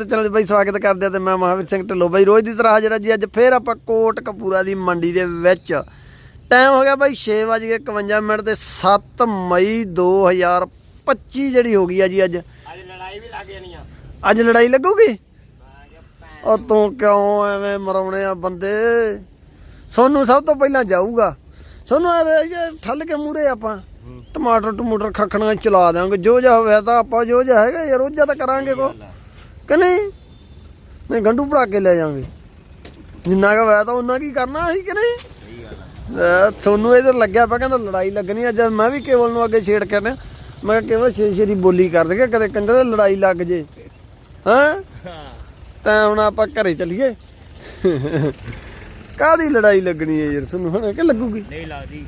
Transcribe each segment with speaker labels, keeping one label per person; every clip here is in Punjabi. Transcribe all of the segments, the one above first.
Speaker 1: ਤੇ ਚੈਨਲ ਬਾਈ ਸਵਾਗਤ ਕਰਦੇ ਆ ਤੇ ਮੈਂ ਮਹਾਵੀਰ ਸਿੰਘ ਢਿੱਲੋਂ ਬਾਈ ਰੋਜ਼ ਦੀ ਤਰ੍ਹਾਂ ਹਾਜ਼ਰ ਆ ਜੀ ਅੱਜ ਫੇਰ ਆਪਾਂ ਕੋਟ ਕਪੂਰਾ ਦੀ ਮੰਡੀ ਦੇ ਵਿੱਚ ਟਾਈਮ ਹੋ ਗਿਆ ਬਾਈ 6:51 ਮਿੰਟ ਤੇ 7 ਮਈ 2025 ਜਿਹੜੀ ਹੋ ਗਈ ਆ ਜੀ ਅੱਜ।
Speaker 2: ਅੱਜ ਲੜਾਈ ਵੀ ਲੱਗ ਜਾਣੀ ਆ।
Speaker 1: ਅੱਜ ਲੜਾਈ ਲੱਗੂਗੀ? ਉਹ ਤੂੰ ਕਿਉਂ ਐਵੇਂ ਮਰਾਉਣੇ ਆ ਬੰਦੇ? ਸੋਨੂੰ ਸਭ ਤੋਂ ਪਹਿਲਾਂ ਜਾਊਗਾ। ਸੋਨੂੰ ਠੱਲ ਕੇ ਮੂਰੇ ਆਪਾਂ ਟਮਾਟਰ ਟਮੂਟਰ ਖਖਣਾ ਚਲਾ ਦਿਆਂਗੇ। ਜੋ ਜਾ ਹੋਇਆ ਤਾਂ ਆਪਾਂ ਜੋ ਜਾ ਹੈਗਾ ਯਾਰ ਉਹ ਤਾਂ ਕਰਾਂਗੇ ਕੋ। ਕਿ ਨਹੀਂ? ਨਹੀਂ ਗੰਡੂ ਭਰਾ ਕੇ ਲੈ ਜਾਾਂਗੇ ਜਿੰਨਾ ਕਾ ਹੋਇਆ ਤਾਂ ਉਹਨਾਂ ਕੀ ਕਰਨਾ ਸੀ ਕਿ ਨਹੀਂ? ਤੁਹਾਨੂੰ ਇਧਰ ਲੱਗਿਆ ਪਿਆ ਕਹਿੰਦਾ ਲੜਾਈ ਲੱਗਣੀ ਅੱਜ ਮੈਂ ਵੀ ਕੇਵਲ ਨੂੰ ਅੱਗੇ ਛੇੜ ਕੇ ਨੇ ਮੈਂ ਕਿਹਾ ਕੇਵਲ ਛੇ ਛੇ ਦੀ ਬੋਲੀ ਕਰ ਦੇਗੇ ਕਦੇ ਕੰਦੇ ਤੇ ਲੜਾਈ ਲੱਗ ਜੇ। ਹਾਂ? ਤਾਂ ਹੁਣ ਆਪਾਂ ਘਰੇ ਚੱਲੀਏ। ਕਾਦੀ ਲੜਾਈ ਲੱਗਣੀ ਹੈ ਯਾਰ ਤੁਹਾਨੂੰ ਹੁਣ ਕਿ ਲੱਗੂਗੀ?
Speaker 2: ਨਹੀਂ ਲੱਗਦੀ।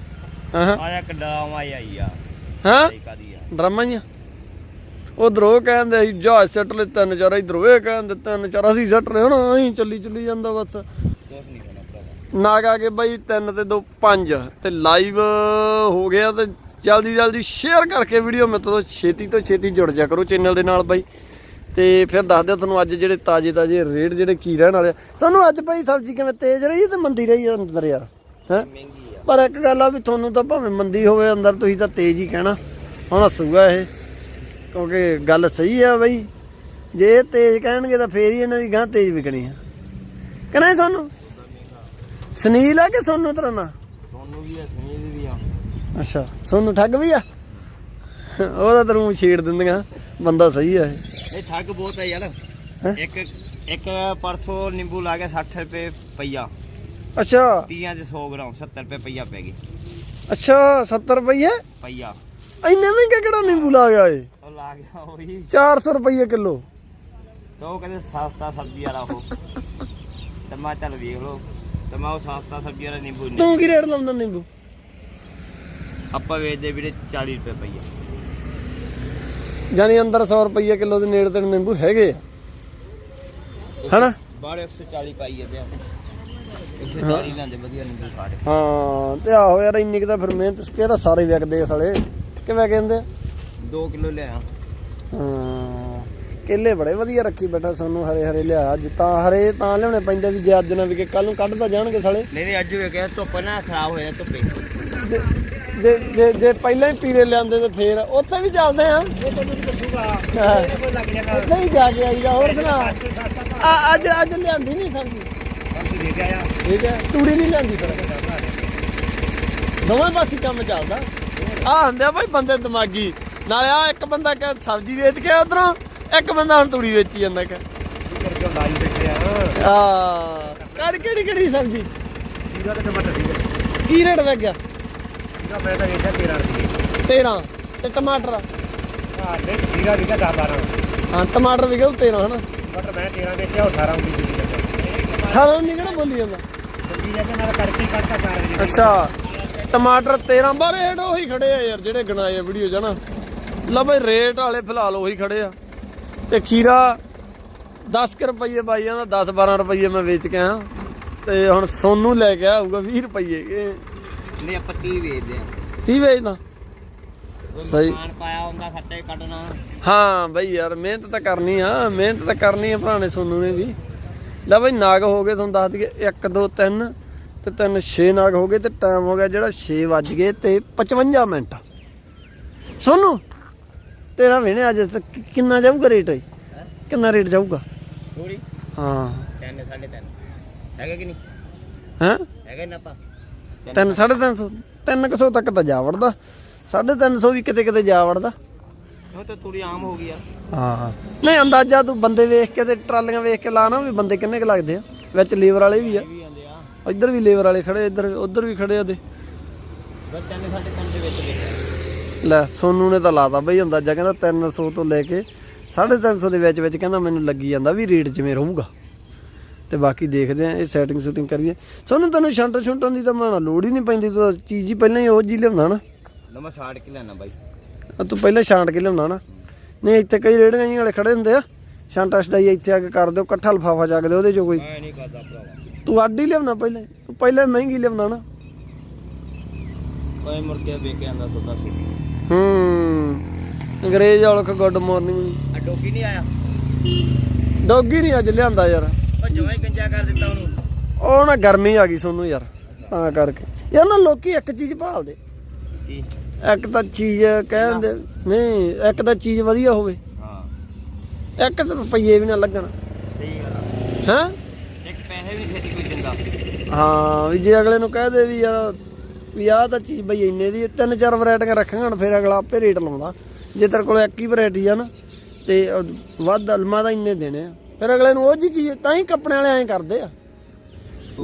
Speaker 1: ਹਾਂ
Speaker 2: ਆਇਆ ਕਡਾਵਾ ਆਈ ਆ।
Speaker 1: ਹਾਂ?
Speaker 2: ਇਹ ਕਾਦੀ ਆ।
Speaker 1: ਡਰਾਮਾ ਹੀ ਆ ਉਧਰੋਂ ਕਹਿੰਦੇ ਸੀ ਜਹਾਜ਼ ਸੱਟ ਲੈ ਤਿੰਨ ਚਾਰ ਇਧਰੋਂ ਇਹ ਕਹਿੰਦੇ ਤਿੰਨ ਚਾਰ ਅਸੀਂ ਸੱਟ ਰਹੇ ਹੁਣ ਅਸੀਂ ਚੱਲੀ ਚੱਲੀ ਜਾਂਦਾ ਬਸ।
Speaker 2: ਭਰਾਵਾ
Speaker 1: ਨਾਗ ਗਏ ਬਾਈ 3 ਤੇ 2 5 ਤੇ ਲਾਈਵ ਹੋ ਗਿਆ ਤੇ ਜਲਦੀ ਜਲਦੀ ਸ਼ੇਅਰ ਕਰਕੇ ਵੀਡੀਓ ਮਿੱਤਰੋ ਛੇਤੀ ਤੋਂ ਛੇਤੀ ਜੁੜ ਜਾ ਕਰੋ ਚੈਨਲ ਦੇ ਨਾਲ ਬਾਈ। ਤੇ ਫਿਰ ਦੱਸ ਦਿਓ ਤੁਹਾਨੂੰ ਅੱਜ ਜਿਹੜੇ ਤਾਜੇ ਤਾਜੇ ਰੇਟ ਜਿਹੜੇ ਕੀ ਰਹਿਣ ਵਾਲੇ। ਸਾਨੂੰ ਅੱਜ ਬਾਈ ਸਬਜ਼ੀ ਕਿਵੇਂ ਤੇਜ਼ ਰਹੀ ਤੇ ਮੰਦੀ ਰਹੀ ਅੰਦਰ ਯਾਰ? ਹੈ? ਪਰ ਇੱਕ ਗੱਲ ਆ ਵੀ ਤੁਹਾਨੂੰ ਤਾਂ ਭਾਵੇਂ ਮੰਦੀ ਹੋਵੇ ਅੰਦਰ ਤੁਸੀਂ ਤਾਂ ਤੇਜ਼ ਹੀ ਕਹਿਣਾ। ਹੁਣ ਹੱਸੂਗਾ ਇਹ। ਕਿਉਂਕਿ ਗੱਲ ਸਹੀ ਆ ਬਈ। ਜੇ ਇਹ ਤੇਜ਼ ਕਹਿਣਗੇ ਤਾਂ ਫੇਰ ਹੀ ਇਹਨਾਂ ਦੀ ਗਾਂ ਤੇਜ਼ ਵਿਕਣੀ ਆ। ਕਹਿੰਦੇ ਸਾਨੂੰ? ਸੁਨੀਲ ਆ ਕਿ ਸੋਨੂੰ ਤਰ੍ਹਾਂ ਨਾ?
Speaker 2: ਸੋਨੂੰ ਵੀ ਆ ਸੁਨੀਲ ਵੀ ਆ।
Speaker 1: ਅੱਛਾ ਸੋਨੂੰ ਠੱਗ ਵੀ ਆ? ਉਹਦਾ ਤੈਨੂੰ ਛੇੜ ਦਿੰਦੀਆਂ। ਬੰਦਾ ਸਹੀ ਆ ਇਹ।
Speaker 2: ਠੱਗ ਬਹੁਤ ਆ ਯਾਰ? ਇੱਕ ਇੱਕ ਪਰਸੋਂ ਨਿੰਬੂ ਲਾ ਕੇ 60 ਰੁਪਏ ਪਈਆ।
Speaker 1: ਅੱਛਾ।
Speaker 2: 30 ਦੇ 100 ਗ੍ਰਾਮ 70 ਰੁਪਏ ਪਈਆ ਪੈ ਗਈ
Speaker 1: ਅੱਛਾ 70 ਰੁਪਏ
Speaker 2: ਪਈਆ।
Speaker 1: ਇੰਨੇ ਮਹਿੰਗੇ ਕਿਹੜਾ ਨਿੰਬੂ ਲਾ ਗਿਆ ਏ?
Speaker 2: ਉਹ ਲਾ ਗਿਆ ਉਹੀ।
Speaker 1: 400 ਰੁਪਏ ਕਿਲੋ।
Speaker 2: ਤੇ ਉਹ ਕਹਿੰਦੇ ਸਸਤਾ ਸਬਜ਼ੀ ਵਾਲਾ ਉਹ। ਤੇ ਮੈਂ ਚੱਲ ਵੇਖ ਲਓ। ਤੇ ਮੈਂ ਉਹ ਸਸਤਾ ਸਬਜ਼ੀ ਵਾਲਾ ਨਿੰਬੂ ਨਹੀਂ
Speaker 1: ਤੂੰ ਕੀ ਰੇਟ ਲਾਉਂਦਾ ਨਿੰਬੂ?
Speaker 2: ਆਪਾਂ ਵੇਚਦੇ ਵੀਰੇ 40 ਰੁਪਏ ਪਈਆ
Speaker 1: ਜਾਨੀ ਅੰਦਰ 100 ਰੁਪਏ ਕਿਲੋ ਦੇ ਨੇੜੇ ਤੇ ਨਿੰਬੂ ਹੈਗੇ ਆ। ਹਨਾ?
Speaker 2: ਬਾੜੇ 140 ਪਾਈ ਆ। 140 ਲੈਂਦੇ ਵਧੀਆ ਨਿੰਬੂ ਸਾਰੇ
Speaker 1: ਹਾਂ ਤੇ ਆਹੋ ਯਾਰ ਇੰਨੀ ਕੁ ਤਾਂ ਫਿਰ ਮਿਹਨਤ ਕਿਹੜਾ ਸਾਰੇ ਵਿਕਦੇ ਸਾਲੇ। ਕਿਵੇਂ ਕਹਿੰਦੇ? ਆ
Speaker 2: 2 ਕਿਲੋ ਲਿਆ
Speaker 1: ਹਾਂ ਕੇਲੇ ਬੜੇ ਵਧੀਆ ਰੱਖੀ ਬੈਠਾ ਸਾਨੂੰ ਹਰੇ ਹਰੇ ਲਿਆ ਅੱਜ। ਤਾਂ ਹਰੇ ਤਾਂ ਲਿਆਉਣੇ ਪੈਂਦੇ ਵੀ ਜੇ ਅੱਜ ਨਾ ਵਿਕੇ ਕੱਲ ਨੂੰ ਕੱਢ ਤਾਂ ਜਾਣਗੇ ਸਾਲੇ।
Speaker 2: ਨਹੀਂ ਨਹੀਂ ਅੱਜ ਵੇਖਿਆ ਧੁੱਪ ਨਾ ਖਰਾਬ ਹੋਇਆ ਧੁੱਪੇ।
Speaker 1: ਜੇ- ਜੇ ਜੇ ਪਹਿਲਾਂ ਹੀ ਪੀਲੇ ਲਿਆਂਦੇ ਤੇ ਫੇਰ ਉੱਥੇ ਵੀ ਚੱਲਦੇ ਆ। ਉੱਥੇ ਹੀ ਜਾ ਕੇ ਆਈਦਾ ਹੋਰ ਸੁਣਾ ਆ ਅੱਜ ਅੱਜ ਲਿਆਂਦੀ ਨਹੀਂ
Speaker 2: ਆਇਆ।
Speaker 1: ਠੀਕ ਹੈ ਤੂੜੀ ਨਹੀਂ ਲਿਆਂਦੀ ਪਰ ਦੋਵੇਂ ਪਾਸੇ ਕੰਮ ਚੱਲਦਾ। ਆ ਹੁੰਦੇ ਆ ਭਾਈ ਬੰਦੇ ਦਿਮਾਗੀ। ਨਾਲੇ ਆ ਇੱਕ ਬੰਦਾ ਕਹ ਸਬਜ਼ੀ ਵੇਚ ਕੇ ਉਧਰੋਂ, ਇੱਕ ਬੰਦਾ ਹੁਣ ਤੂੜੀ ਵੇਚੀ ਜਾਂਦਾ ਕਹ
Speaker 2: ਕਰਕੇ ਲਾਈ ਬੈਠੇ ਆ
Speaker 1: ਆ ਕਰ ਕਿਹੜੀ ਕਿਹੜੀ ਸਬਜ਼ੀ?
Speaker 2: ਜੀਰਾ ਤੇ ਟਮਾਟਰ ਦੀ
Speaker 1: ਕੀ ਰੇਟ ਲੱਗ ਗਿਆ?
Speaker 2: ਜੀਰਾ ਮੈਂ ਤਾਂ ਵੇਚਿਆ 13 ਰੁਪਏ
Speaker 1: 13 ਤੇ ਟਮਾਟਰ?
Speaker 2: ਹਾਂ ਨਹੀਂ ਜੀਰਾ ਵਿਕਾ 10 12
Speaker 1: ਹਾਂ ਟਮਾਟਰ ਵੀ 13 ਹਨਾ?
Speaker 2: ਟਮਾਟਰ ਮੈਂ 13 ਵੇਚਿਆ 18 19 ਦੀ ਵੇਚਿਆ
Speaker 1: ਖਾਣਾ ਨਹੀਂ ਕਿਹੜਾ ਬੋਲੀ ਜਾਂਦਾ?
Speaker 2: ਸਬਜ਼ੀ ਲੈ ਕੇ ਨਾਲ ਕਰਕੇ ਕੱਟਦਾ 4 ਵਜੇ
Speaker 1: ਅੱਛਾ। ਟਮਾਟਰ 13 ਬਾਰੇ ਰੇਟ ਉਹੀ ਖੜੇ ਆ ਯਾਰ ਜਿਹੜੇ ਗਣਾਏ ਆ ਵੀਡੀਓ ਜਣਾ ਲੈ ਬਈ ਰੇਟ ਵਾਲੇ ਫਿਲਹਾਲ ਉਹੀ ਖੜੇ ਆ। ਤੇ ਖੀਰਾ 10 ਕੁ ਰੁਪਏ ਬਾਈਆਂ ਦਾ 10 12 ਰੁਪਏ ਮੈਂ ਵੇਚ ਕੇ ਆਇਆ। ਤੇ ਹੁਣ ਸੋਨੂੰ ਲੈ ਕੇ ਆਊਗਾ 20 ਰੁਪਏ ਇਹ
Speaker 2: ਨਹੀਂ ਆਪਾਂ 30 ਵੇਚਦੇ ਆ।
Speaker 1: 30 ਵੇਚਦਾ। ਸਹੀ।
Speaker 2: ਪਾਇਆ ਹੁੰਦਾ ਖੱਟੇ ਕੱਢਣਾ।
Speaker 1: ਹਾਂ ਬਈ ਯਾਰ ਮਿਹਨਤ ਤਾਂ ਕਰਨੀ ਆ ਮਿਹਨਤ ਤਾਂ ਕਰਨੀ ਆ ਭਰਾ ਨੇ ਸੋਨੂੰ ਨੇ ਵੀ। ਲੈ ਬਈ ਨਾਗ ਹੋ ਗਏ ਤੁਹਾਨੂੰ ਦੱਸ ਦਈਏ 1 2 3 ਤੇ 3 6 ਨਾਗ ਹੋ ਗਏ ਤੇ ਟਾਈਮ ਹੋ ਗਿਆ ਜਿਹੜਾ 6 ਵੱਜ ਗਏ ਤੇ 55 ਮਿੰਟ। ਸੋਨੂੰ ਤੇਰਾ ਵੇਣੇ ਅੱਜ ਤੱਕ ਕਿੰਨਾ ਜਾਊਗਾ ਰੇਟ ਕਿੰਨਾ ਰੇਟ ਜਾਊਗਾ?
Speaker 2: ਥੋੜੀ
Speaker 1: ਹਾਂ।
Speaker 2: 3 3.5 ਹੈਗਾ ਕਿ ਨਹੀਂ?
Speaker 1: ਹੈ?
Speaker 2: ਹੈਗਾ ਨਾ ਪਾ
Speaker 1: 3 350 300 ਤੱਕ ਤਾਂ ਜਾ ਵੜਦਾ। 350 ਵੀ ਕਿਤੇ ਕਿਤੇ ਜਾ ਵੜਦਾ।
Speaker 2: ਉਹ ਤਾਂ ਥੋੜੀ ਆਮ ਹੋ ਗਈ ਆ।
Speaker 1: ਹਾਂ। ਨਹੀਂ ਅੰਦਾਜ਼ਾ ਤੂੰ ਬੰਦੇ ਵੇਖ ਕੇ ਤੇ ਟਰਾਲੀਆਂ ਵੇਖ ਕੇ ਲਾ ਨਾ ਵੀ ਬੰਦੇ ਕਿੰਨੇ ਕੁ ਲੱਗਦੇ ਆ? ਵਿੱਚ ਲੇਬਰ ਵਾਲੇ ਵੀ ਆ। ਇੱਧਰ ਵੀ ਲੇਬਰ ਵਾਲੇ ਖੜੇ ਇੱਧਰ ਉੱਧਰ ਵੀ ਖੜੇ ਉਹਦੇ
Speaker 2: ਬਸ 3 3.5 ਦੇ ਵਿੱਚ ਵੇਚਿਆ
Speaker 1: ਲੈ ਸੋਨੂ ਨੇ ਤਾਂ ਲਾਤਾ ਬਈ ਅੰਦਾਜ਼ਾ ਕਹਿੰਦਾ 300 ਤੋਂ ਲੈ ਕੇ 350 ਦੇ ਵਿੱਚ ਵਿੱਚ ਕਹਿੰਦਾ ਮੈਨੂੰ ਲੱਗੀ ਜਾਂਦਾ ਵੀ ਰੇਟ ਜਿਵੇਂ ਰਹੂਗਾ। ਤੇ ਬਾਕੀ ਦੇਖਦੇ ਆ ਇਹ ਸੈਟਿੰਗ ਸ਼ੂਟਿੰਗ ਕਰੀਏ। ਸੋਨੂੰ ਤੈਨੂੰ ਸ਼ੰਟਰ ਸ਼ੁੰਟਰ ਦੀ ਤਾਂ ਮਾਣਾ ਲੋੜ ਹੀ ਨਹੀਂ ਪੈਂਦੀ ਤੂੰ ਤਾਂ ਚੀਜ਼ ਹੀ ਪਹਿਲਾਂ ਹੀ ਉਹ ਜੀ ਲਿਆਉਂਦਾ ਨਾ।
Speaker 2: ਨਾ ਮੈਂ 60 ਕਿ ਲੈਣਾ ਬਾਈ।
Speaker 1: ਆ ਤੂੰ ਪਹਿਲਾਂ ਛਾਂਟ ਕੇ ਲਿਆਉਂਦਾ ਨਾ। ਨਹੀਂ ਇੱਥੇ ਕਈ ਰੇੜੀਆਂ ਵਾਲੇ ਖੜੇ ਹੁੰਦੇ ਆ। ਸ਼ਾਂਟਾ ਸਟਾਈ ਇੱਥੇ ਆ ਕੇ ਕਰ ਦਿਓ ਇਕੱਠਾ ਲਫਾਫਾ ਚੱਕ ਦਿਓ ਉਹਦੇ ਚੋਂ ਕੋਈ।
Speaker 2: ਮੈਂ ਨਹੀਂ ਕਰਦਾ ਭਰਾਵਾ।
Speaker 1: ਤੂੰ ਅੱਡ ਹੀ ਲਿਆਉਂਦਾ ਪਹਿਲਾਂ ਤੂੰ ਪਹਿਲਾਂ ਮਹਿੰਗੀ ਲਿਆਉਂਦਾ ਨਾ।
Speaker 2: ਕੋਈ ਮੁੜ ਕੇ ਵੇਖ ਆਂਦਾ ਤੋਤਾ ਸੀ।
Speaker 1: ਹੂੰ ਅੰਗਰੇਜ਼ ਔਲਖ ਗੁੱਡ ਮਾਰਨਿੰਗ।
Speaker 2: ਆ ਡੋਗੀ ਨਹੀਂ ਆਇਆ?
Speaker 1: ਡੌਗੀ ਨਹੀਂ ਅੱਜ ਲਿਆਂਦਾ ਯਾਰ।
Speaker 2: ਉਹ ਜਮਾਂ ਹੀ ਗੰਜਾ ਕਰ ਦਿੱਤਾ ਉਹਨੂੰ।
Speaker 1: ਉਹ ਨਾ ਗਰਮੀ ਆ ਗਈ ਸੋਨੂੰ ਯਾਰ ਤਾਂ ਕਰਕੇ। ਯਾਰ ਨਾ ਲੋਕੀ ਇੱਕ ਚੀਜ਼ ਭਾਲਦੇ।
Speaker 2: ਕੀ?
Speaker 1: ਇੱਕ ਤਾਂ ਚੀਜ਼ ਕਹਿੰਦੇ ਨਹੀਂ ਇੱਕ ਤਾਂ ਚੀਜ਼ ਵਧੀਆ ਹੋਵੇ।
Speaker 2: ਹਾਂ।
Speaker 1: ਇੱਕ ਰੁਪਈਏ ਵੀ ਨਾ ਲੱਗਣ।
Speaker 2: ਸਹੀ ਗੱਲ
Speaker 1: ਹੈਂ
Speaker 2: ਇੱਕ ਪੈਸੇ ਵੀ ਛੇਤੀ ਕੋਈ ਦਿੰਦਾ
Speaker 1: ਹਾਂ ਵੀ ਜੇ ਅਗਲੇ ਨੂੰ ਕਹਿ ਦੇ ਵੀ ਯਾਰ ਵੀ ਆਹ ਤਾਂ ਚੀਜ਼ ਬਈ ਇੰਨੇ ਦੀ ਹੈ, ਤਿੰਨ ਚਾਰ ਵੈਰਾਈਟੀਆਂ ਹੁਣ ਫਿਰ ਅਗਲਾ ਆਪੇ ਰੇਟ ਲਾਉਂਦਾ। ਜੇ ਤੇਰੇ ਕੋਲ ਇੱਕ ਹੀ ਵੈਰਾਈਟੀ ਆ ਨਾ ਤੇ ਵੱਧ ਅਲਮਾ ਦਾ ਇੰਨੇ ਦੇਣੇ ਆ। ਫਿਰ ਅਗਲੇ ਨੂੰ ਉਹ ਜੀ ਚੀਜ਼ ਤਾਂ ਹੀ ਕੱਪੜੇ ਵਾਲੇ ਐਂ ਕਰਦੇ ਆ।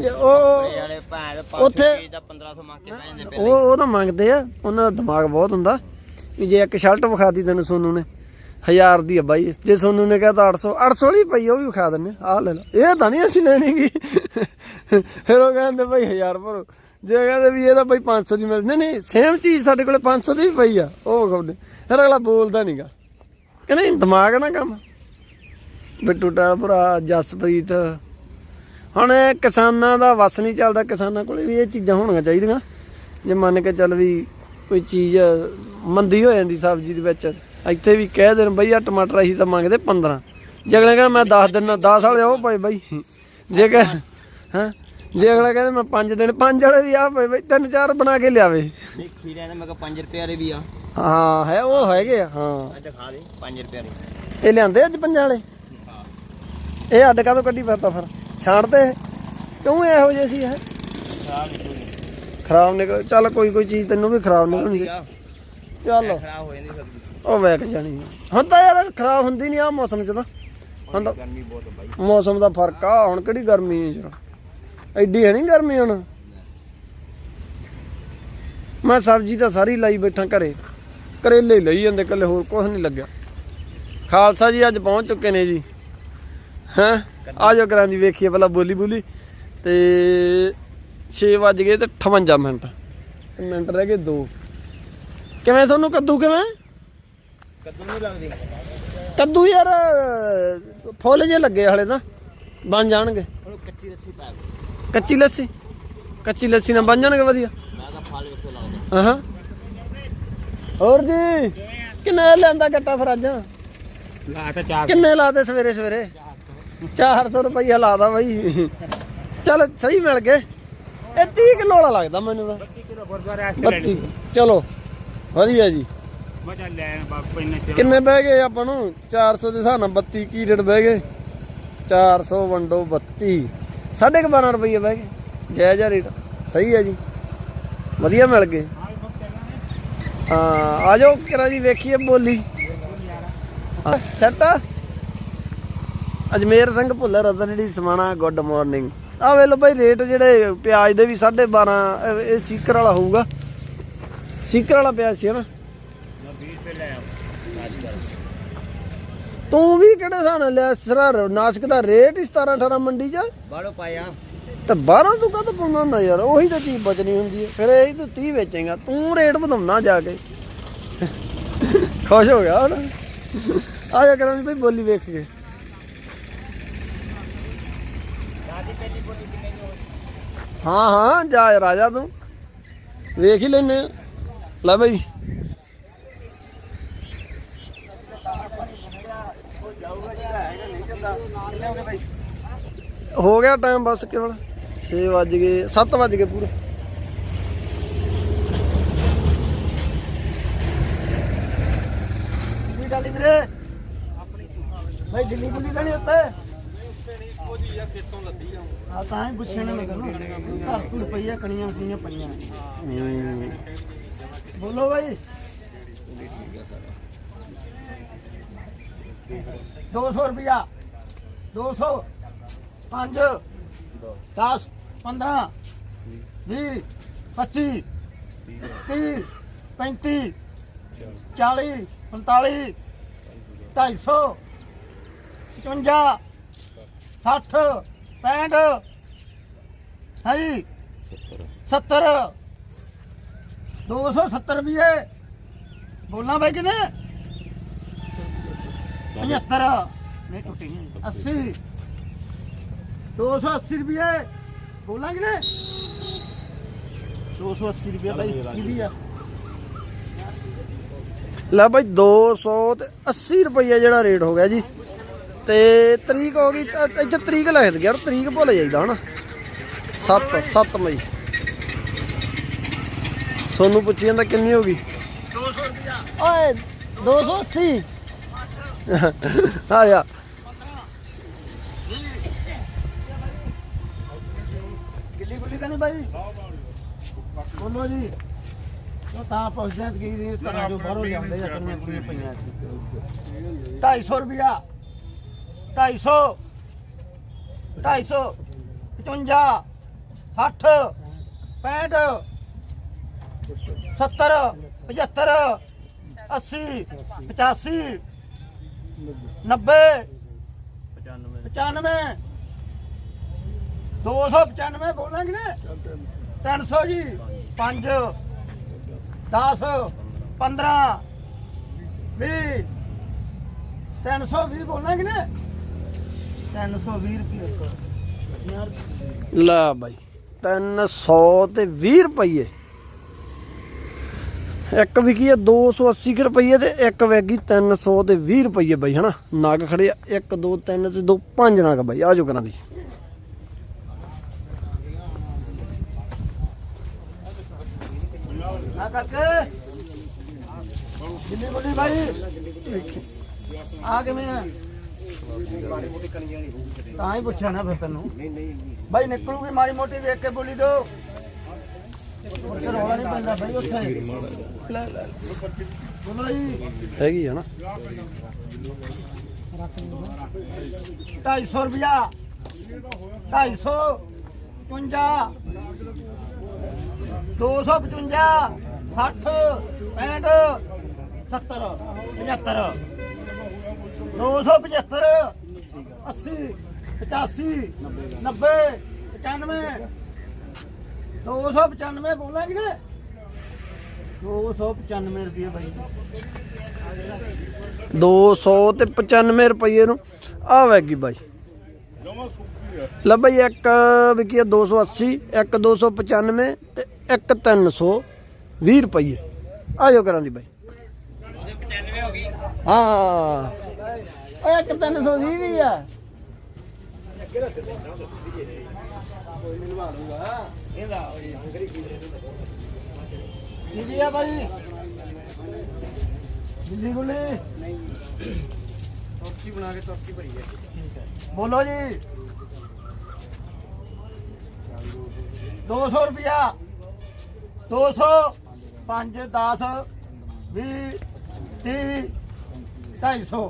Speaker 1: ਜੇ ਉਹ
Speaker 2: ਯਾਰੇ ਭੈਣ
Speaker 1: ਉੱਥੇ-
Speaker 2: 500 ਦਾ 1500 ਮੰਗ ਕੇ ਪੈ ਜਾਂਦੇ
Speaker 1: ਉਹ ਉਹ ਤਾਂ ਮੰਗਦੇ ਆ ਉਹਨਾਂ ਦਾ ਦਿਮਾਗ ਬਹੁਤ ਹੁੰਦਾ। ਵੀ ਜੇ ਇੱਕ ਸ਼ਰਟ ਵਿਖਾਤੀ ਤੈਨੂੰ ਸੋਨੂ ਨੇ ਹਜ਼ਾਰ ਦੀ ਆ ਬਾਈ। ਜੇ ਤੁਹਾਨੂੰ ਨੇ ਕਹਤਾ 800 800 ਵਾਲੀ ਪਈ, ਉਹ ਵੀ ਖਾ ਦਿੰਨੇ। ਆਹ ਲੈ ਲਓ ਇਹ ਤਾਂ ਨਹੀਂ ਅਸੀਂ ਲੈਣੀਗੀ ਫਿਰ ਉਹ ਕਹਿੰਦੇ ਬਾਈ 1000 ਭਰੋ। ਜੇ ਕਹਿੰਦੇ ਵੀ ਇਹ ਤਾਂ ਭਾਈ 500 ਦੀ ਮਿਲ ਨਹੀਂ ਨਹੀਂ ਸੇਮ ਚੀਜ਼ ਸਾਡੇ ਕੋਲੇ 500 ਦੀ ਵੀ ਪਈ ਆ। ਉਹ ਵਿਖਾਉਂਦੇ ਫਿਰ ਅਗਲਾ ਬੋਲਦਾ ਨਹੀਂਗਾ ਕਿ ਨਹੀਂ ਦਿਮਾਗ ਨਾ ਕੰਮ ਬਿੱਟੂ ਟਾਲ ਭਰਾ ਜਸਪ੍ਰੀਤ। ਹੁਣ ਕਿਸਾਨਾਂ ਦਾ ਵਸ ਨਹੀਂ ਚੱਲਦਾ। ਕਿਸਾਨਾਂ ਕੋਲੇ ਵੀ ਇਹ ਚੀਜ਼ਾਂ ਹੋਣੀਆਂ ਚਾਹੀਦੀਆਂ। ਜੇ ਮੰਨ ਕੇ ਚੱਲ ਵੀ ਕੋਈ ਚੀਜ਼ ਮੰਦੀ ਹੋ ਜਾਂਦੀ ਸਬਜ਼ੀ ਦੇ ਵਿੱਚ ਇੱਥੇ ਵੀ ਕਹਿ ਦੇਣ ਬਈ ਆ ਟਮਾਟਰ ਅਸੀਂ ਤਾਂ ਮੰਗਦੇ 15 ਜੇ ਅਗਲੇ ਕਹਿੰਦਾ ਮੈਂ 10 ਦਿਨ 10 ਵਾਲੇ ਉਹ ਪਏ ਬਈ। ਜੇ ਕਹ ਹਾਂ? ਜੇ ਅਗਲਾ ਕਹਿੰਦਾ ਮੈਂ 5 ਦਿਨ 5 ਵਾਲੇ ਵੀ ਆ ਪਏ ਬਈ ਤਿੰਨ ਚਾਰ ਬਣਾ ਕੇ ਲਿਆਵੇ।
Speaker 2: ਨਹੀਂ ਖੀਰਿਆਂ ਦੇ ਮੈਂ ਕਿਹਾ 5 ਰੁਪਏ ਵਾਲੇ ਵੀ ਆ।
Speaker 1: ਹਾਂ ਹੈ ਉਹ ਹੈਗੇ ਆ ਹਾਂ।
Speaker 2: ਅੱਜ ਖਾ ਦੇ 5 ਰੁਪਏ ਵਾਲੇ।
Speaker 1: ਇਹ ਲਿਆਂਦੇ ਅੱਜ ਪੰਜਾਂ ਵਾਲੇ? ਇਹ ਅੱਡ ਕਾਹਤੋਂ ਕੱਢੀ ਫਿਰਦਾ ਫਿਰ? ਛਾੜਦੇ? ਕਿਉਂ ਇਹੋ ਜਿਹੇ ਸੀ ਇਹ? ਖਰਾਬ ਨਿਕਲ ਚੱਲ ਕੋਈ ਕੋਈ ਚੀਜ਼ ਤੈਨੂੰ ਵੀ ਖਰਾਬ ਨਿਕਲਣੀ ਚੱਲ।
Speaker 2: ਖਰਾਬ ਹੋ ਜਾਂਦੀ ਸਬਜ਼ੀ।
Speaker 1: ਉਹ ਵੇਖ ਜਾਣੀ। ਹੁਣ ਤਾਂ ਯਾਰ ਖਰਾਬ ਹੁੰਦੀ ਨਹੀਂ ਆ ਮੌਸਮ ਚ ਤਾਂ। ਹੁਣ ਤਾਂ
Speaker 2: ਗਰਮੀ ਬਹੁਤ ਬਾਈ।
Speaker 1: ਮੌਸਮ ਦਾ ਫ਼ਰਕ ਆ ਹੁਣ ਕਿਹੜੀ ਗਰਮੀ ਹੈ ਜਰਾ ਐਡੀ ਹੈ ਨਹੀਂ ਗਰਮੀ ਹੁਣ। ਮੈਂ ਸਬਜ਼ੀ ਤਾਂ ਸਾਰੀ ਲਾਈ ਬੈਠਾ ਘਰੇ। ਕਰੇਲੇ ਲਈ ਜਾਂਦੇ ਕੱਲੇ ਹੋਰ ਕੁਝ ਨਹੀਂ ਲੱਗਿਆ। ਖਾਲਸਾ ਜੀ ਅੱਜ ਪਹੁੰਚ ਚੁੱਕੇ ਨੇ ਜੀ। ਹੈਂ? ਆ ਜਾਓ ਕਰਾਂ ਦੀ ਵੇਖੀਏ ਪਹਿਲਾਂ ਬੋਲੀ ਬੋਲੀ। ਤੇ 6 ਵੱਜ ਗਏ ਤੇ 58 ਮਿੰਟ। ਮਿੰਟ ਰਹਿ ਗਏ 2 ਕਿਵੇਂ ਤੁਹਾਨੂੰ ਕੱਦੂ ਕਿਵੇਂ?
Speaker 2: ਕੱਦੂ ਨਹੀਂ ਲੱਗਦੀ।
Speaker 1: ਕੱਦੂ ਯਾਰ ਫੁੱਲ ਜੇ ਲੱਗੇ ਹਲੇ ਤਾਂ ਬਣ ਜਾਣਗੇ।
Speaker 2: ਕੱਚੀ ਪਾ ਦੇ
Speaker 1: ਕੱਚੀ ਲੱਸੀ? ਕੱਚੀ ਲੱਸੀ ਨਾਲ ਬਣ ਜਾਣਗੇ ਵਧੀਆ।
Speaker 2: ਮੈਂ ਤਾਂ ਫਲ ਵੇਖੋ ਲੱਗਦਾ
Speaker 1: ਹਾਂ ਹੋਰ ਜੀ ਕਿੰਨੇ ਲੈਂਦਾ ਗੱਟਾ ਫਿਰ ਅੱਜ?
Speaker 2: ਚਾਰ
Speaker 1: ਕਿੰਨੇ ਲਾਤੇ ਸਵੇਰੇ ਸਵੇਰੇ 400 ਰੁਪਈਆ ਲਾਦਾ ਬਾਈ। ਚੱਲ ਸਹੀ ਮਿਲ ਗਏ। ਇਹ 30 ਕਿਲੋ ਵਾਲਾ ਲੱਗਦਾ ਮੈਨੂੰ ਤਾਂ।
Speaker 2: ਕਿਲੋ ਗੁਰਦੁਆਰਾ
Speaker 1: 32 ਚਲੋ ਵਧੀਆ ਜੀ।
Speaker 2: ਬਾਪੂ ਇੰਨੇ
Speaker 1: ਕਿੰਨੇ ਬਹਿ ਗਏ ਆਪਾਂ ਨੂੰ? 400 ਦੇ ਹਿਸਾਬ ਨਾਲ 32 ਕੀ ਰੇਟ ਬਹਿ ਗਏ? 400 ਵੰਡੋ 32 ਸਾਢੇ ਕੁ 12 ਰੁਪਏ ਬਹਿ ਗਏ। ਜਾਇਜ਼ ਆ ਰੇਟ ਸਹੀ ਹੈ ਜੀ। ਵਧੀਆ ਮਿਲ ਗਏ। ਹਾਂ ਆ ਜਾਓ ਕਿਰਾ ਦੀ ਵੇਖੀਏ ਬੋਲੀ। ਸੈਟ ਅਜਮੇਰ ਸਿੰਘ ਭੁੱਲਰ ਰਤਨੜੀ ਸਮਾਣਾ ਗੁੱਡ ਮਾਰਨਿੰਗ ਆ ਵੇ ਲੋ ਭਾਈ ਰੇਟ ਜਿਹੜੇ ਪਿਆਜ਼ ਦੇ ਵੀ 12.5 ਇਹ- ਇਹ ਸੀਕਰ ਵਾਲਾ ਹੋਊਗਾ। ਸੀਕਰ ਵਾਲਾ ਪਿਆਜ਼ ਸੀ ਹਨਾ
Speaker 2: ਮੈਂ 20 ਰੁਪਏ ਲੈ ਆ
Speaker 1: ਤੂੰ ਵੀ ਕਿਹੜੇ ਹਿਸਾਬ ਨਾਲ ਲਿਆ ਸਰਾ ਨਾਸਕ ਦਾ ਰੇਟ ਹੀ 17 18 ਮੰਡੀ 'ਚ?
Speaker 2: ਬਾੜੋ ਪਾਇਆ।
Speaker 1: ਤੇ 12 ਤੂੰ ਕਦ ਪਾਉਂਦਾ ਹੁੰਦਾ ਯਾਰ? ਉਹੀ ਤਾਂ ਚੀਜ਼ ਬਚਣੀ ਹੁੰਦੀ ਹੈ। ਫਿਰ ਇਹ ਤੂੰ 30 ਵੇਚੇਗਾ। ਤੂੰ ਰੇਟ ਵਧਾਉਣਾ ਜਾ ਕੇ। ਖੁਸ਼ ਹੋ ਗਿਆ ਹੁਣ। ਆ ਜਾ ਕਰਾਂ ਭਾਈ ਬੋਲੀ ਵੇਖ ਕੇ। ਹਾਂ ਹਾਂ ਜਾ ਰਾਜਾ ਤੂੰ। ਵੇਖ ਹੀ ਲੈਨੇ। ਲੈ ਬਈ। ਹੋ ਗਿਆ ਟਾਈਮ ਬਸ ਕੇਵਲ 6 ਵੱਜ ਗਏ 7 ਵੱਜ ਗਏ ਪੂਰੇ। ਕੀ ਡਾਲੀ ਵੀਰੇ। ਭਾਈ ਦਿੱਲੀ ਦਿੱਲੀ ਤਾਂ ਨਹੀਂ ਉੱਤੇ? ਆ ਤਾਂ ਹੀ ਪੁੱਛਣ ਨੇ। ਮੈਨੂੰ ਘਰ ਤੋਂ ਰੁਪਈਆ ਕਣੀਆਂ ਕੁਣੀਆਂ ਪਈਆਂ। ਬੋਲੋ ਭਾਈ 200 ਰੁਪਿਆ 200 5 10 15 20 25 30 35 40 45 250 55 60 65 ਹਾਂਜੀ 70 270 ਰੁਪਏ ਬੋਲਣਾ ਬਾਈ ਕਿਨੇ 75 ਨਹੀਂ ਟੁੱਟੀ 80 280 ਰੁਪਏ ਬੋਲਾਂ ਕਿਨੇ? 280 ਰੁਪਏ ਬਾਈ ਕਿਹਦੀ ਆ? ਲੈ ਬਾਈ 200 ਤੇ 80 ਰੁਪਏ ਜਿਹੜਾ ਰੇਟ ਹੋ ਗਿਆ ਜੀ। ਤੇ ਤਰੀਕ ਹੋ ਗਈ ਇੱਥੇ ਤਰੀਕ ਲਿਖ ਦੇ ਯਾਰ ਤਰੀਕ ਭੁੱਲ ਜਾਈਦਾ ਹਨਾ। 7 7 ਮਈ। ਸੋਨੂੰ ਪੁੱਛੀ ਜਾਂਦਾ ਕਿੰਨੀ ਹੋ ਗਈ? 200 ਰੁਪਿਆ ਓਏ 280 ਆ ਜਾ
Speaker 3: ਗਿੱਲੀ ਗੁੱਲੀ ਤਾਂ ਨਹੀਂ ਬਾਈ। ਬੋਲੋ ਜੀ। ਉਹ ਤਾਂ ਪੁੱਛਦੇ ਆ ਕਿ ਇਹ ਘਰਾਂ ਚੋਂ ਬਾਹਰੋਂ ਲਿਆਉਂਦੇ ਜਾਂ ਕਿੰਨੀਆਂ ਕੁੜੀਆਂ ਪਈਆਂ ਸੀ। 250 ਰੁਪਿਆ 250 250 55 60 65 70 75 80 85 90 95 295 ਬੋਲਾਂਗੇ ਨਾ। 300 ਜੀ 5 10 15 20 320 ਬੋਲਾਂਗੇ ਨਾ। 320 ਰੁਪਏ
Speaker 1: ਲੈ ਬਾਈ 300 ਤੇ 20 ਰੁਪਏ ਇੱਕ ਵਿਕੀ ਹੈ 280 ਕੁ ਰੁਪਏ ਤੇ ਇੱਕ ਵੈਗੀ 300 ਤੇ 20 ਰੁਪਏ ਬਾਈ, ਹਨਾ? ਨਗ ਖੜੇ 1 2 3 ਤੇ 2 5 ਨਗ ਬਾਈ ਜੋ ਕਰਾਂ ਦੀ
Speaker 3: ਆ ਕਰਕੇ। ਜਿੰਨੀ ਬੋਲੀ ਭਾਈ ਆ ਕਿਵੇਂ ਆ? ਤਾਂ ਹੀ ਪੁੱਛਿਆ ਨਾ ਫਿਰ ਤੈਨੂੰ। ਭਾਈ ਨਿਕਲੂਗੀ ਮਾੜੀ ਮੋਟੀ ਵੇਖ ਕੇ ਬੋਲੀ ਦੋ ਉੱਥੇ ਰੌਲਾ ਨਹੀਂ ਪੈਂਦਾ ਭਾਈ ਉੱਥੇ। ਬੋਲੋ ਜੀ
Speaker 1: ਹੈਗੀ
Speaker 3: 250 ਰੁਪਿਆ 250 55 255 60 65 70 75 275 80 85 90 95 295 ਬੋਲਾਂਗੇ ਨਾ 295 ਰੁਪਏ ਭਾਈ
Speaker 1: 200 ਤੇ 95 ਰੁਪਏ ਨੂੰ। ਆ ਵੈਗੀ ਬਾਈ। ਲੈ ਬਾਈ ਇੱਕ ਵਿਕੀ ਹੈ 280 ਇੱਕ 295 ਤੇ ਇੱਕ 320 ਰੁਪਏ ਆਜੋ ਕਰਾਂ ਦੀ ਬਾਈ।
Speaker 2: 95 ਹੋ। ਗਈ
Speaker 1: ਹਾਂ ਓਏ ਇੱਕ 320 ਵੀ ਆ।
Speaker 3: ਦਿੱਲੀ ਆ ਭਾਈ ਦਿੱਲੀ ਗੁੱਲੀ।
Speaker 2: ਟੋਪੀ ਬਣਾ ਕੇ ਟੋਪੀ ਭਰੀ ਹੈ।
Speaker 3: ਬੋਲੋ ਜੀ। 200 ਰੁਪਿਆ 200 5 10 20 30 250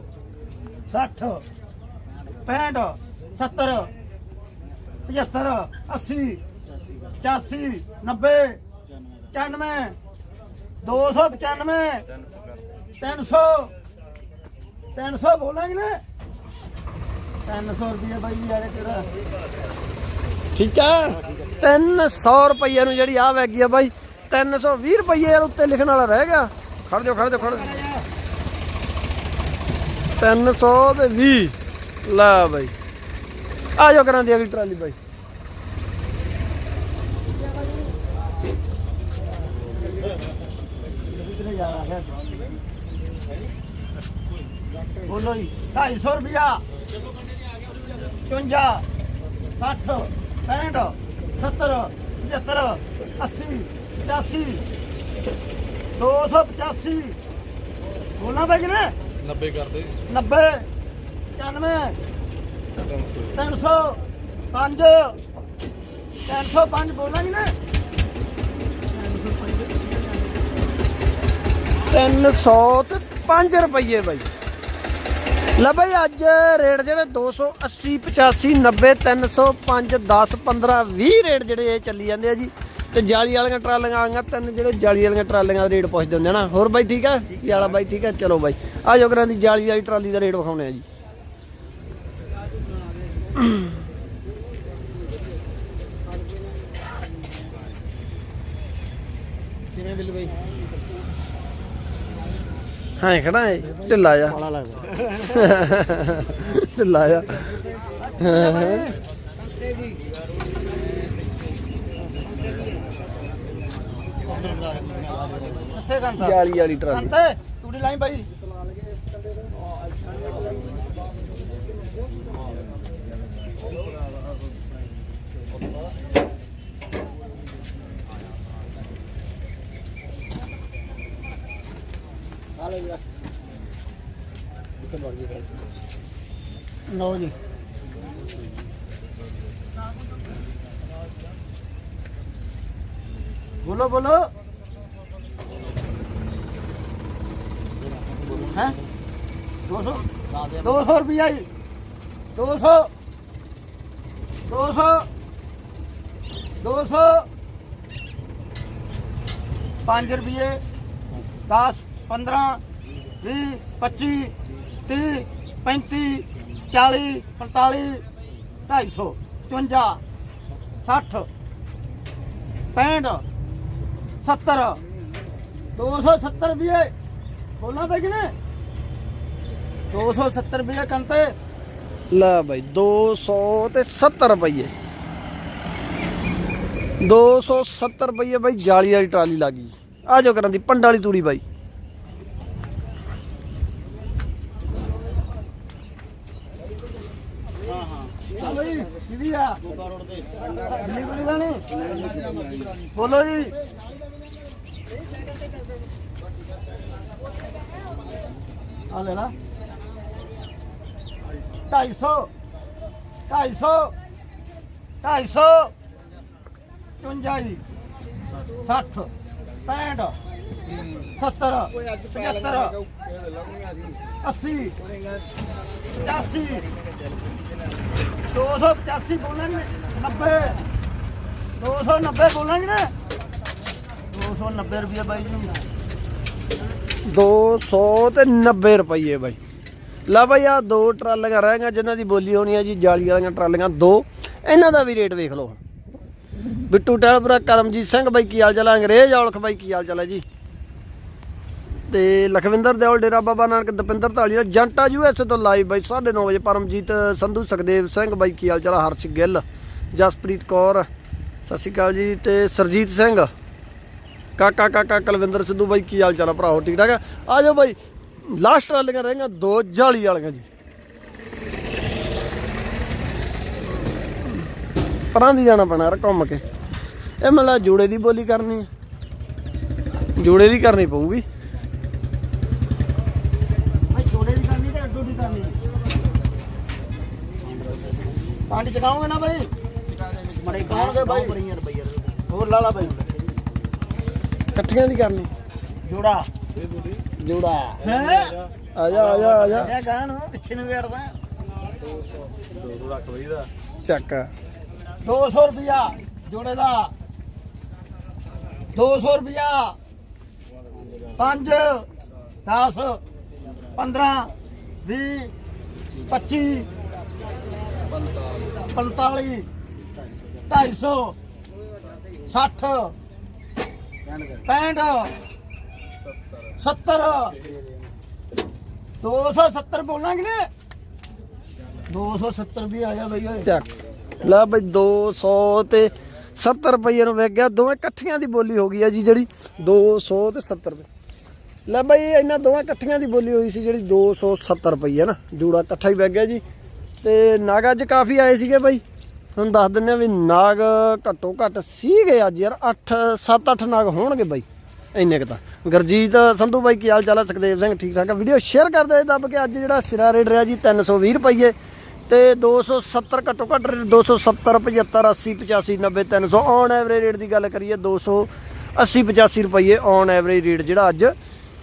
Speaker 3: 60 65 70 75 80 85 90 95 295 300 300 ਬੋਲਾਂਗੇ ਨਾ 300 ਰੁਪਏ ਬਾਈ ਯਾਰ ਇਹ ਤੇਰਾ
Speaker 1: ਠੀਕ ਆ? 300 ਰੁਪਏ ਨੂੰ ਜਿਹੜੀ ਆ ਵੈਗੀ ਆ ਬਾਈ। 320 ਰੁਪਏ ਯਾਰ ਉੱਤੇ ਲਿਖਣ ਵਾਲਾ ਰਹਿ ਗਿਆ। ਖੜ ਜਾਓ, ਖੜ ਜਾ ਖੜ 300 ਤੇ 20 ਲਾ ਬਾਈ। ਆ ਜਾਓ ਕਰਾਂ ਦੀ ਅਗਲੀ ਟਰਾਲੀ ਬਾਈ।
Speaker 3: ਕਿਤੇ ਜਾ ਰਿਹਾ ਹੈ ਬੋਲੋ ਜੀ 250 ਰੁਪਿਆ 55 60 65 70 75 80 85 285 ਬੋਲਣਾ ਪੈ ਨਾ
Speaker 4: 90 ਕਰ ਦੇ।
Speaker 3: 90 95 300 5 305 ਬੋਲਾਂਗੇ ਨਾ
Speaker 1: 300 ਤੇ 5 ਰੁਪਏ ਬਾਈ। ਲੈ ਬਾਈ ਅੱਜ ਰੇਟ ਜਿਹੜੇ 280 85 90 305 10 15 20 ਰੇਟ ਜਿਹੜੇ ਇਹ ਚੱਲੀ ਜਾਂਦੇ ਆ ਜੀ। ਤੇ ਜਾਲੀ ਵਾਲੀਆਂ ਟਰਾਲੀਆਂ ਆਈਆਂ ਤਿੰਨ ਜਿਹੜੇ ਜਾਲੀ ਵਾਲੀਆਂ ਟਰਾਲੀਆਂ ਦਾ ਰੇਟ ਪੁੱਛਦੇ ਹੁੰਦੇ ਨਾ। ਹੋਰ ਬਾਈ ਠੀਕ ਆ? ਵਾਲਾ ਬਾਈ? ਠੀਕ ਆ? ਚਲੋ ਬਾਈ। ਆ ਜੋ ਕਰਾਂ ਦੀ ਜਾਲੀ ਵਾਲੀ ਟਰਾਲੀ ਦਾ ਰੇਟ ਵਿਖਾਉਣੇ ਆ ਜੀ।
Speaker 3: ਕਿਵੇਂ ਬਿੱਲ ਬਾਈ?
Speaker 1: ਹਾਂ ਖੜਾ ਹੈ। ਢਿੱਲਾ ਜਾ ਢਿੱਲਾ ਜਾ
Speaker 3: ਇੱਥੇ ਘੰਟਾ?
Speaker 1: ਜਾਲੀ ਵਾਲੀ ਟਰਾਲੀ।
Speaker 3: ਘੰਟੇ ਤੂੜੀ ਲਾਈ ਬਾਈ। ਲਓ ਜੀ। ਬੋਲੋ ਬੋਲੋ। ਹੈ? 200 200 ਰੁਪਿਆ ਜੀ। 200 200 200 5 ਰੁਪਏ 10 15 20 25 30 35 40 45 250 54 60 65 70 270 ਰੁਪਏ ਬੋਲਣਾ ਪੈ ਕਿ 270 ਰੁਪਏ ਕੰਤੇ
Speaker 1: ਲੈ ਬਾਈ 200 ਤੇ 70 ਰੁਪਏ 270 ਰੁਪਏ ਬਾਈ ਜਾਲੀ ਵਾਲੀ ਟਰਾਲੀ ਲੱਗੀ ਆ ਜੋ ਕਰਾਂ ਦੀ ਪੰਡ ਵਾਲੀ ਤੂੜੀ
Speaker 3: ਲੈਣੀ? ਬੋਲੋ ਜੀ। ਆ ਲੈ ਲਾ। 250 250 250 54 ਜੀ 60 65 70 75 80 85 285 ਬੋਲਾਂਗੇ 90 290 ਬੋਲਾਂਗੇ ਨਾ 290 ਰੁਪਏ ਬਾਈ ਜੀ ਨੂੰ।
Speaker 1: 200 ਤੇ 90 ਰੁਪਏ ਬਾਈ। ਲਾ ਬਾਈ ਆ ਦੋ ਟਰਾਲੀਆਂ ਰਹਿ ਗਈਆਂ, ਜਿਨ੍ਹਾਂ ਦੀ ਬੋਲੀ ਹੋਣੀ ਆ ਜੀ ਜਾਲੀ ਵਾਲੀਆਂ ਟਰਾਲੀਆਂ, ਦੋ। ਇਹਨਾਂ ਦਾ ਵੀ ਰੇਟ ਵੇਖ ਲਓ ਬਿੱਟੂ ਟਹਿਲਪੁਰਾ ਕਰਮਜੀਤ ਸਿੰਘ ਬਾਈ ਕੀ ਹਾਲ ਚਾਲ ਅੰਗਰੇਜ਼ ਔਲਖ ਬਾਈ ਕੀ ਹਾਲ ਚਾਲ ਹੈ ਜੀ? ਤੇ ਲਖਵਿੰਦਰ ਦਿਓਲ, ਡੇਰਾ ਬਾਬਾ ਨਾਨਕ, ਦਪਿੰਦਰ ਢਾਲੀ ਦਾ ਜੰਟਾ ਯੂਐਸਏ ਤੋਂ ਲਾਈਵ ਬਾਈ 9:30 ਵਜੇ, ਪਰਮਜੀਤ ਸੰਧੂ, ਸੁਖਦੇਵ ਸਿੰਘ ਬਾਈ ਕੀ ਹਾਲ ਚਾਲ ਹਰਸ਼ ਗਿੱਲ, ਜਸਪ੍ਰੀਤ ਕੌਰ, ਸਤਿ ਸ਼੍ਰੀ ਅਕਾਲ ਜੀ, ਤੇ ਸਰਜੀਤ ਸਿੰਘ, ਕਾਕਾ ਕਾਕਾ ਕਲਵਿੰਦਰ ਸਿੱਧੂ ਬਾਈ ਕੀ ਹਾਲ ਚਾਲ ਆ ਭਰਾਓ, ਠੀਕ ਠਾਕ ਆ? ਆ ਜਾਓ ਬਾਈ ਲਾਸਟ ਵਾਲੀਆਂ ਰਹਿ ਗਈਆਂ ਦੋ ਜਾਲੀ ਵਾਲੀਆਂ ਜੀ। ਪਰਾਂ ਦੀ ਜਾਣਾ ਪੈਣਾ ਯਾਰ ਘੁੰਮ ਕੇ। ਇਹ ਮਤਲਬ ਜੋੜੇ ਦੀ ਬੋਲੀ ਕਰਨੀ ਹੈ ਜੋੜੇ ਦੀ ਕਰਨੀ ਪਊਗੀ।
Speaker 3: ਭਾਈ ਛੋੜੇ ਦੀ ਕਰਨੀ ਤੇ ਅੱਡੂ ਦੀ ਕਰਨੀ। ਪਾਣੀ ਚਕਾਉਂਗੇ ਨਾ ਬਾਈ। ਮੜੇ ਕਾਉਂਗੇ ਬਾਈ। ਹੋਰ ਲਾ ਲਾ ਬਾਈ।
Speaker 1: ਇਕੱਠੀਆਂ ਦੀ ਕਰਨੀ।
Speaker 3: ਜੋੜਾ।
Speaker 1: ਜੋੜਾ।
Speaker 3: ਹੈ?
Speaker 1: ਆ ਜਾ ਆ ਜਾ ਆ ਜਾ
Speaker 3: ਇਹ ਗਾਣ ਪਿੱਛੇ ਨੂੰ ਵੇੜਦਾ।
Speaker 1: ਚੱਕ।
Speaker 3: 200 ਰੁਪਿਆ ਜੋੜੇ ਦਾ। 200 ਰੁਪਿਆ 5 10 15 20 25 45 250 60 65 70 270 ਬੋਲਾਂਗੇ ਨੇ। 270 ਵੀ ਆ ਗਿਆ ਬਈ ਓਏ।
Speaker 1: ਚੱਕ। ਲੈ ਬਈ 200 ਤੇ 70 ਰੁਪਏ ਨੂੰ ਵਿਕ ਗਿਆ। ਦੋਵੇਂ ਇਕੱਠੀਆਂ ਦੀ ਬੋਲੀ ਹੋ ਗਈ ਆ ਜੀ ਜਿਹੜੀ 200 ਤੇ 70 ਰੁਪਏ। ਲੈ ਬਈ ਇਹਨਾਂ ਦੋਵਾਂ ਇਕੱਠੀਆਂ ਦੀ ਬੋਲੀ ਹੋਈ ਸੀ ਜਿਹੜੀ 270 ਰੁਪਏ ਨਾ। ਜੂੜਾ ਇਕੱਠਾ ਹੀ ਵਿਕ ਗਿਆ ਜੀ। ਤੇ ਨਾਗ ਅੱਜ ਕਾਫੀ ਆਏ ਸੀਗੇ ਬਈ। ਹੁਣ ਦੱਸ ਦਿੰਨੇ ਆ ਵੀ ਨਾਗ ਘੱਟੋ ਘੱਟ ਸੀਗੇ ਅੱਜ ਯਾਰ। 8 7 8 ਨਾਗ ਹੋਣਗੇ ਬਈ। ਇੰਨੇ ਕੁ ਤਾਂ। ਗੁਰਜੀਤ, ਸੰਧੂ ਬਾਈ, ਕੀ ਹਾਲ ਚਾਲ ਹੈ ਸੁਖਦੇਵ ਸਿੰਘ, ਠੀਕ ਠਾਕ ਆ? ਵੀਡੀਓ ਸ਼ੇਅਰ ਕਰਦੇ ਦੱਬ ਕੇ। ਅੱਜ ਜਿਹੜਾ ਸਿਰਾ ਰੇਟ ਰਿਹਾ ਜੀ 320 ਰੁਪਏ ਤੇ 270 ਘੱਟੋ ਘੱਟ ਰੇਟ 270 75 80 85 90 300 ਔਨ ਐਵਰੇਜ ਰੇਟ ਦੀ ਗੱਲ ਕਰੀਏ 280 85 ਰੁਪਏ ਔਨ ਐਵਰੇਜ ਰੇਟ ਜਿਹੜਾ ਅੱਜ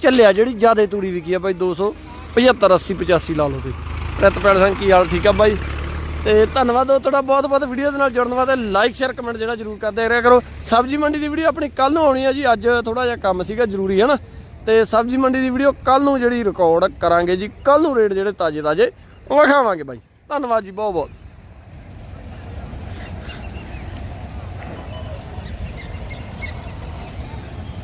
Speaker 1: ਚੱਲਿਆ, ਜਿਹੜੀ ਜ਼ਿਆਦਾ ਤੂੜੀ ਵਿਕੀ ਆ ਬਾਈ 275 80 85 ਲਾ ਲਓ ਤੇ ਪ੍ਰਿਤਪਾਲ ਸਿੰਘ, ਕੀ ਹਾਲ? ਠੀਕ ਆ ਬਾਈ? ਤੇ ਧੰਨਵਾਦ ਉਹ ਤੁਹਾਡਾ ਬਹੁਤ ਬਹੁਤ ਵੀਡੀਓ ਦੇ ਨਾਲ ਜੁੜਨ ਵਾਸਤੇ ਲਾਈਕ ਸ਼ੇਅਰ ਕਮੈਂਟ ਜਿਹੜਾ ਜਰੂਰ ਕਰਦੇ ਰਿਹਾ ਕਰੋ। ਸਬਜ਼ੀ ਮੰਡੀ ਦੀ ਵੀਡੀਓ ਆਪਣੀ ਕੱਲ ਨੂੰ ਆਉਣੀ ਹੈ ਜੀ, ਅੱਜ ਥੋੜਾ ਜਿਹਾ ਕੰਮ ਸੀਗਾ ਜ਼ਰੂਰੀ ਹੈ ਨਾ ਤੇ ਸਬਜ਼ੀ ਮੰਡੀ ਦੀ ਵੀਡੀਓ ਕੱਲ ਨੂੰ ਜਿਹੜੀ ਰਿਕਾਰਡ ਕਰਾਂਗੇ ਜੀ ਕੱਲ ਨੂੰ ਰੇਟ ਜਿਹੜੇ ਤਾਜ਼ੇ ਤਾਜ਼ੇ ਵਿਖਾਵਾਂਗੇ ਬਾਈ। ਧੰਨਵਾਦ ਜੀ ਬਹੁਤ ਬਹੁਤ